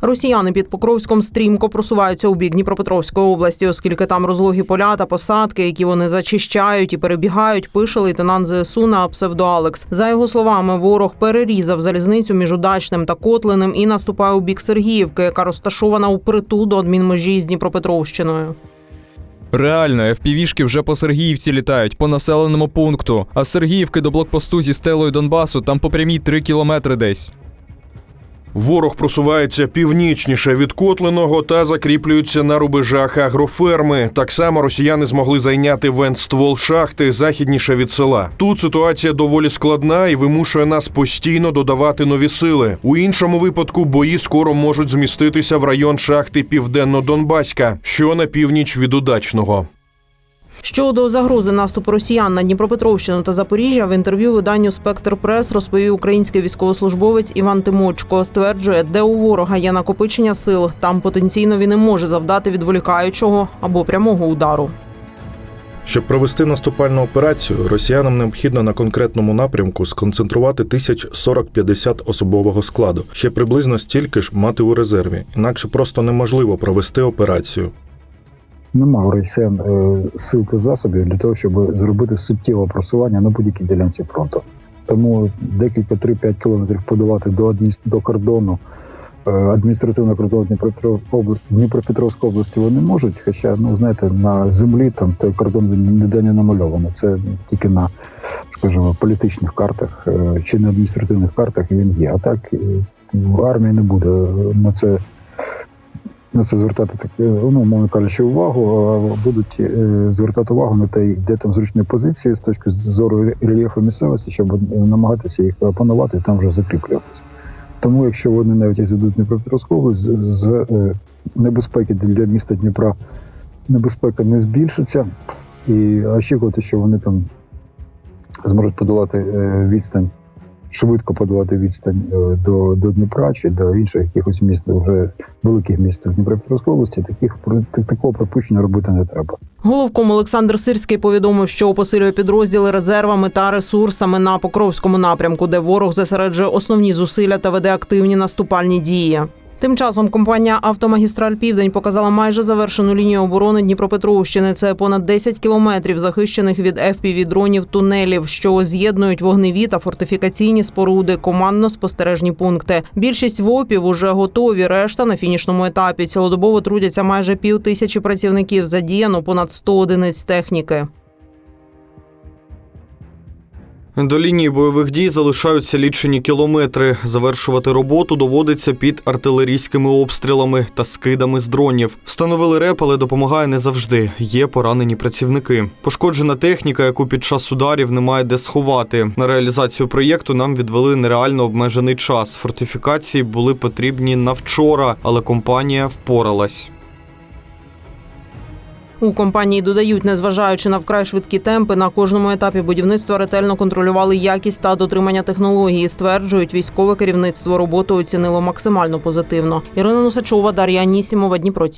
Росіяни під Покровськом стрімко просуваються у бік Дніпропетровської області, оскільки там розлогі поля та посадки, які вони зачищають і перебігають, пише лейтенант ЗСУ на псевдоалекс. За його словами, ворог перерізав залізницю між Удачним та Котлиним і наступає у бік Сергіївки, яка розташована у притул до адмінмежі з Дніпропетровщиною. Реально, FPV-шки вже по Сергіївці літають по населеному пункту. А з Сергіївки до блокпосту зі стелою Донбасу там по прямій 3 кілометри десь. Ворог просувається північніше від Котлиного та закріплюється на рубежах агроферми. Так само росіяни змогли зайняти вентствол шахти західніше від села. Тут ситуація доволі складна і вимушує нас постійно додавати нові сили. У іншому випадку бої скоро можуть зміститися в район шахти Південно-Донбаська, що на північ від удачного. Щодо загрози наступу росіян на Дніпропетровщину та Запоріжжя в інтерв'ю виданню Спектр Прес розповів український військовослужбовець Іван Тимочко. Стверджує, де у ворога є накопичення сил, там потенційно він і може завдати відволікаючого або прямого удару. Щоб провести наступальну операцію, росіянам необхідно на конкретному напрямку сконцентрувати тисяч 40-50 особового складу, ще приблизно стільки ж мати у резерві, інакше просто неможливо провести операцію. Нема у росіян е, сил та засобів для того, щоб зробити суттєве просування на будь-якій ділянці фронту. Тому декілька 3-5 кілометрів подолати до адміністр... до кордону е, адміністративного кордону. Дніпропетровської області вони можуть. Хоча, ну знаєте, на землі там той кордон ніде не намальований. Це тільки на, скажімо, політичних картах е, чи на адміністративних картах він є. А так в армії не буде на це на це звертати так, е, ну, мовно кажучи, увагу, а будуть е, звертати увагу на те, де там зручні позиції з точки зору рельєфу місцевості, щоб намагатися їх опанувати і там вже закріплюватися. Тому, якщо вони навіть зайдуть Дніпропетровську з, з е, небезпеки для міста Дніпра небезпека не збільшиться, і очікувати, що вони там зможуть подолати е, відстань швидко подолати відстань е, до, до Дніпра чи до інших якихось міст, вже великих міст в Дніпропетровській області, таких так- такого припущення робити не треба. Головком Олександр Сирський повідомив, що посилює підрозділи резервами та ресурсами на Покровському напрямку, де ворог зосереджує основні зусилля та веде активні наступальні дії. Тим часом компанія Автомагістраль Південь показала майже завершену лінію оборони Дніпропетровщини. Це понад 10 кілометрів захищених від fpv дронів тунелів, що з'єднують вогневі та фортифікаційні споруди, командно-спостережні пункти. Більшість ВОПів уже готові. Решта на фінішному етапі. Цілодобово трудяться майже пів тисячі працівників. Задіяно понад 100 одиниць техніки. До лінії бойових дій залишаються лічені кілометри. Завершувати роботу доводиться під артилерійськими обстрілами та скидами з дронів. Встановили реп, але допомагає не завжди. Є поранені працівники. Пошкоджена техніка, яку під час ударів немає де сховати. На реалізацію проєкту нам відвели нереально обмежений час. Фортифікації були потрібні на вчора, але компанія впоралась. У компанії додають, незважаючи на вкрай швидкі темпи, на кожному етапі будівництва ретельно контролювали якість та дотримання технології. Стверджують, військове керівництво роботу оцінило максимально позитивно. Ірина Носачова, Дар'я Анісімова, Дніпро.